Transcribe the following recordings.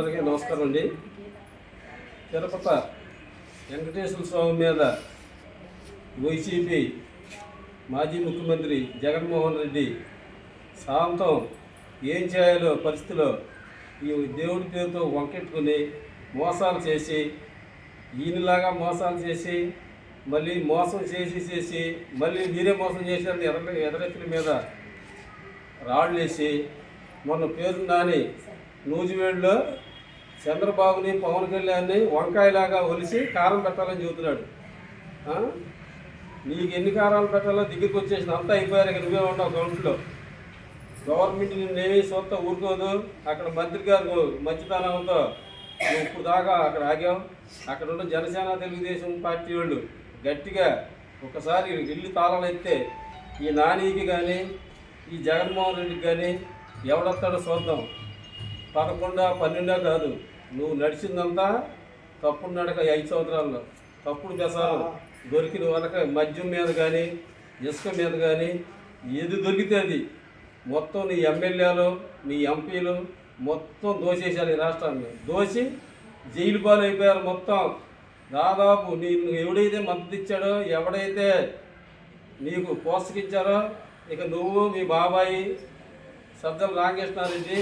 అందరికీ నమస్కారం అండి. తిరుపతి వెంకటేశ్వర స్వామి మీద వైసీపీ మాజీ ముఖ్యమంత్రి జగన్మోహన్ రెడ్డి సాంతం ఏం చేయాలో పరిస్థితిలో ఈ దేవుడి పేరుతో వంకెట్టుకుని మోసాలు చేసి ఈయనలాగా మోసాలు చేసి మళ్ళీ మోసం చేసి చేసి మళ్ళీ మీరే మోసం చేశారని ఎదర ఎదరెత్తుల మీద రాళ్ళు వేసి మొన్న పేరు నాని నూజివేడులో చంద్రబాబుని పవన్ కళ్యాణ్ని వంకాయలాగా ఒలిసి కారం పెట్టాలని చెబుతున్నాడు. నీకు ఎన్ని కారాలు పెట్టాలో దగ్గరికి వచ్చేసిన అంతా అయిపోయారు ఇక నువ్వే ఉన్నావు కౌంట్లో. గవర్నమెంట్ నేనేమి సొంత ఊరుకోదు. అక్కడ మంత్రి గారు మంచితనంతో నువ్వు ఇప్పుడు దాకా అక్కడ ఆగాం అక్కడ ఉన్న జనసేన తెలుగుదేశం పార్టీ వాళ్ళు గట్టిగా ఒకసారి ఇల్లు తాళాలు ఎత్తే ఈ నానికి కానీ ఈ జగన్మోహన్ రెడ్డికి కానీ ఎవడొస్తాడో చూద్దాం. పదకొండా పన్నెండా కాదు. నువ్వు నడిచిందంతా తప్పుడు నడక ఐదు సంవత్సరాల్లో. తప్పుడు వ్యసనం దొరికిన వాళ్ళక మద్యం మీద కానీ ఇసుక మీద కానీ ఏది దొరికితే అది. మొత్తం నీ ఎమ్మెల్యేలు నీ ఎంపీలు మొత్తం దోసేశారు ఈ రాష్ట్రాన్ని. దోసి జైలు పాలు అయిపోయారు మొత్తం. దాదాపు నీకు ఎవడైతే మద్దతు ఇచ్చాడో ఎవడైతే నీకు పోషకిచ్చారో ఇక నువ్వు మీ బాబాయి సజ్జల రామకృష్ణారెడ్డి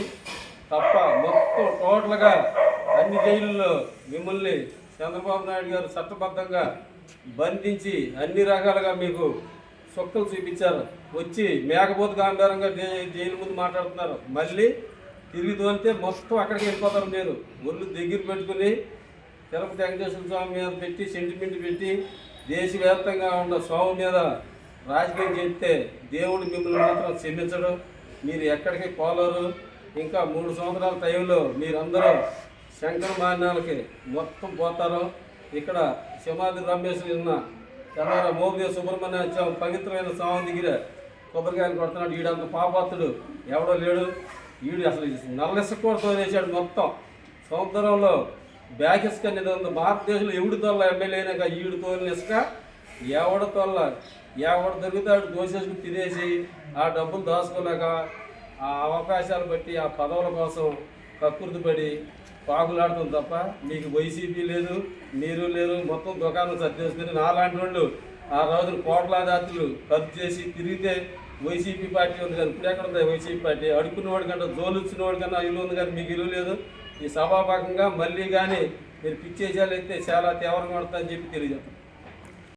తప్ప మొత్తం టోటల్గా అన్ని జైళ్ళలో మిమ్మల్ని చంద్రబాబు నాయుడు గారు చట్టబద్ధంగా బంధించి అన్ని రకాలుగా మీకు సొక్కలు చూపించారు. వచ్చి మేకపోతు గాంభీరంగా జై- జైలు ముందు మాట్లాడుతున్నారు. మళ్ళీ తిరిగి తోలితే మొత్తం అక్కడికి వెళ్ళిపోతారు మీరు. ఒళ్ళు దగ్గర పెట్టుకుని తిరుపతి వెంకటేశ్వర స్వామి మీద పెట్టి సెంటిమెంట్ పెట్టి దేశవ్యాప్తంగా ఉన్న స్వామి మీద రాజకీయం చేస్తే దేవుడు మిమ్మల్ని మాత్రం క్షమించడు. మీరు ఎక్కడికి పోలేరు. ఇంకా మూడు సంవత్సరాల టైంలో మీరందరూ శంకర మాన్యాలకి మొత్తం పోతారు. ఇక్కడ సింహాద్రి రమేష్ ఉన్న తెల్లార మోపిదేవి సుబ్రహ్మణ్య స్వామి పవిత్రమైన స్వామి దగ్గర కొబ్బరికాయలు కొడుతున్నాడు. ఈడంత పాపాత్రుడు ఎవడో లేడు. ఈడు అసలు నల్లెసకూడతో వేసాడు మొత్తం. సముద్రంలో బ్యాకిస్క అనేది ఉంది. భారతదేశంలో ఎవడి తోల ఎమ్మెల్యే అయినాక ఈడు తోలిన ఇసుక? ఎవడ తోల ఎవడ దొరుకుతాడు దోసేసుకుని తినేసి ఆ డబ్బులు దాచుకోలేక ఆ అవకాశాలు బట్టి ఆ పదవుల కోసం కక్కుర్తిపడి పాకులాడుతుంది తప్ప మీకు వైసీపీ లేదు మీరు లేరు మొత్తం దుకాణం సర్దేసుకుని నాలాంటి వాళ్ళు ఆ రోజున కోట్లాదాతులు ఖర్చు చేసి తిరిగితే వైసీపీ పార్టీ ఉంది కానీ ఇప్పుడు ఎక్కడ ఉంది వైసీపీ పార్టీ? అడుక్కున్నవాడి కంటే జోలు కన్నా ఇల్లు ఉంది కానీ మీకు ఇల్లు లేదు. ఈ సభాభాగంగా మళ్ళీ కానీ మీరు పిచ్చేసాలు అయితే చాలా తీవ్రంగా పడుతుందని చెప్పి తెలియజేస్తాం.